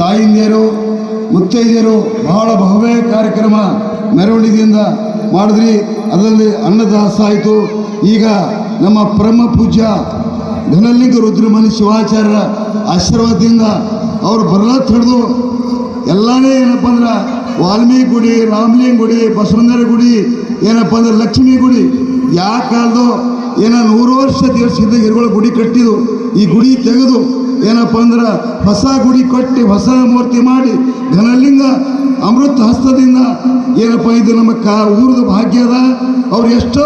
ತಾಯಿಂದಿಯರು, ಮುತ್ತೈದೆಯರು ಬಹಳ ಭವ್ಯ ಕಾರ್ಯಕ್ರಮ ಮೆರವಣಿಗೆಯಿಂದ ಮಾಡಿದ್ರಿ. ಅದರಲ್ಲಿ ಅನ್ನದಾಸ ಆಯಿತು. ಈಗ ನಮ್ಮ ಪರಮ ಪೂಜ್ಯ ಧನಲಿಂಗ ರುದ್ರಮಣಿ ಶಿವಾಚಾರ್ಯರ ಆಶೀರ್ವಾದದಿಂದ ಅವರು ಬರಲತ್ ಹಿಡಿದು ಎಲ್ಲನೇ ಏನಪ್ಪ ಅಂದ್ರೆ ವಾಲ್ಮೀಕಿ ಗುಡಿ ರಾಮಲಿಂಗ ಗುಡಿ ಬಸವಣ್ಣರ ಗುಡಿ ಏನಪ್ಪ ಅಂದ್ರೆ ಲಕ್ಷ್ಮೀ ಗುಡಿ ಯಾವ ಕಾಲದೋ ಏನೋ ನೂರು ವರ್ಷ ದೇವಸ್ಥಿದ್ದ ಇರುವ ಗುಡಿ ಕಟ್ಟಿದ್ದು, ಈ ಗುಡಿ ತೆಗೆದು ಏನಪ್ಪ ಅಂದ್ರೆ ಹೊಸ ಗುಡಿ ಕಟ್ಟಿ ಹೊಸ ಮೂರ್ತಿ ಮಾಡಿ ಘನಲಿಂಗ ಅಮೃತ ಹಸ್ತದಿಂದ ಏನಪ್ಪ ಇದು ನಮ್ಮ ಕಾ ಊರದ ಭಾಗ್ಯದ ಅವ್ರು ಎಷ್ಟೋ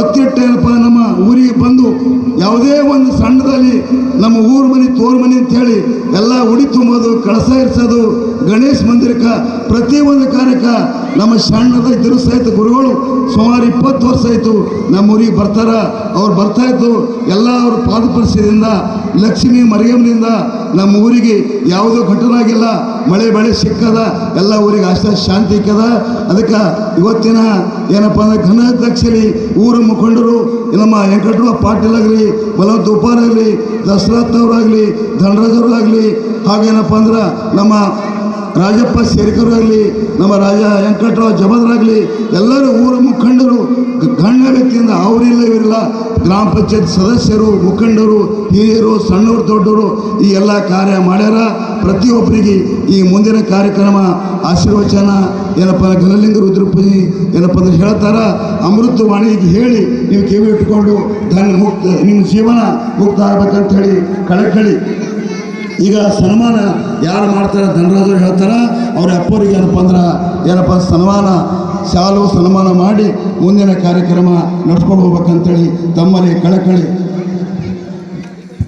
ಒತ್ತಿಟ್ಟ ಏನಪ್ಪ ನಮ್ಮ ಊರಿಗೆ ಬಂದು ಯಾವುದೇ ಒಂದು ನಮ್ಮ ಊರು ಮನೆ, ತೋರು ಮನೆ ಅಂತೇಳಿ ಎಲ್ಲ ಉಡಿ ತುಂಬೋದು, ಕಳಸ ಇರಿಸೋದು, ಗಣೇಶ ಮಂದಿರಕ್ಕೆ ಪ್ರತಿಯೊಂದು ಕಾರ್ಯಕ್ಕೆ ನಮ್ಮ ಸಣ್ಣದ ಇದ್ರು ಸಹಿತ ಗುರುಗಳು ಸುಮಾರು ಇಪ್ಪತ್ತು ವರ್ಷ ಆಯಿತು ನಮ್ಮ ಊರಿಗೆ ಬರ್ತಾರ. ಅವ್ರು ಬರ್ತಾ ಇದ್ದು ಎಲ್ಲ ಅವ್ರ ಪಾದಪರಿಸದಿಂದ ಲಕ್ಷ್ಮೀ ಮರಿಯಮ್ಮನಿಂದ ನಮ್ಮ ಊರಿಗೆ ಯಾವುದೋ ಘಟನೆ ಆಗಿಲ್ಲ ಮಳೆ, ಬೆಳೆ ಸಿಕ್ಕದ, ಎಲ್ಲ ಊರಿಗೆ ಅಷ್ಟ ಶಾಂತಿ ಇಕ್ಕದ. ಅದಕ್ಕೆ ಇವತ್ತಿನ ಏನಪ್ಪ ಅಂದ್ರೆ ಘನಾಧ್ಯಕ್ಷರಿ ಊರ ಮುಖಂಡರು ನಮ್ಮ ವೆಂಕಟರಾವ್ ಪಾಟೀಲ್ ಆಗಲಿ ಬಲವಂತ ಉಪಾರ್ ಆಗಲಿ ದಸರಥ್ ಅವರಾಗಲಿ ಧನರಾಜವರಾಗಲಿ ಹಾಗೇನಪ್ಪ ಅಂದ್ರೆ ನಮ್ಮ ರಾಜಪ್ಪ ಸೇರಿಕರು ಆಗಲಿ, ನಮ್ಮ ರಾಜ ವೆಂಕಟರಾವ್ ಜಮದರಾಗಲಿ ಎಲ್ಲರೂ ಊರ ಮುಖಂಡರು ಗಣ್ಯ ವ್ಯಕ್ತಿಯಿಂದ ಅವರಿಲ್ಲ ಇವರಿಲ್ಲ ಗ್ರಾಮ ಪಂಚಾಯತ್ ಸದಸ್ಯರು, ಮುಖಂಡರು, ಹಿರಿಯರು, ಸಣ್ಣವರು, ದೊಡ್ಡವರು ಈ ಎಲ್ಲ ಕಾರ್ಯ ಮಾಡ್ಯಾರ. ಪ್ರತಿಯೊಬ್ಬರಿಗೆ ಈ ಮುಂದಿನ ಕಾರ್ಯಕ್ರಮ ಆಶೀರ್ವಚನ, ಏನಪ್ಪ ಗಲಲಿಂಗ ರುದ್ರಪತಿ ಏನಪ್ಪ ಅಂದ್ರೆ ಹೇಳ್ತಾರ. ಅಮೃತ ವಾಣಿಗೆ ಹೇಳಿ ನೀವು ಕಿವಿ ಇಟ್ಕೊಂಡು ಮುಕ್ತ, ನಿಮ್ಮ ಜೀವನ ಮುಕ್ತ ಆಗ್ಬೇಕಂತ ಹೇಳಿ ಕಳಕಳಿ. ಈಗ ಸನ್ಮಾನ ಯಾರು ಮಾಡ್ತಾರೆ ಧನರಾಜರು ಹೇಳ್ತಾರೆ, ಅವ್ರ ಅಪ್ಪರಿಗೆ ಏನಪ್ಪ ಅಂದ್ರೆ, ಏನಪ್ಪ ಸನ್ಮಾನ, ಶಾಲು ಸನ್ಮಾನ ಮಾಡಿ ಮುಂದಿನ ಕಾರ್ಯಕ್ರಮ ನಡ್ಸ್ಕೊಂಡು ಹೋಗ್ಬೇಕಂತೇಳಿ ತಮ್ಮಲ್ಲಿ ಕಳಕಳಿ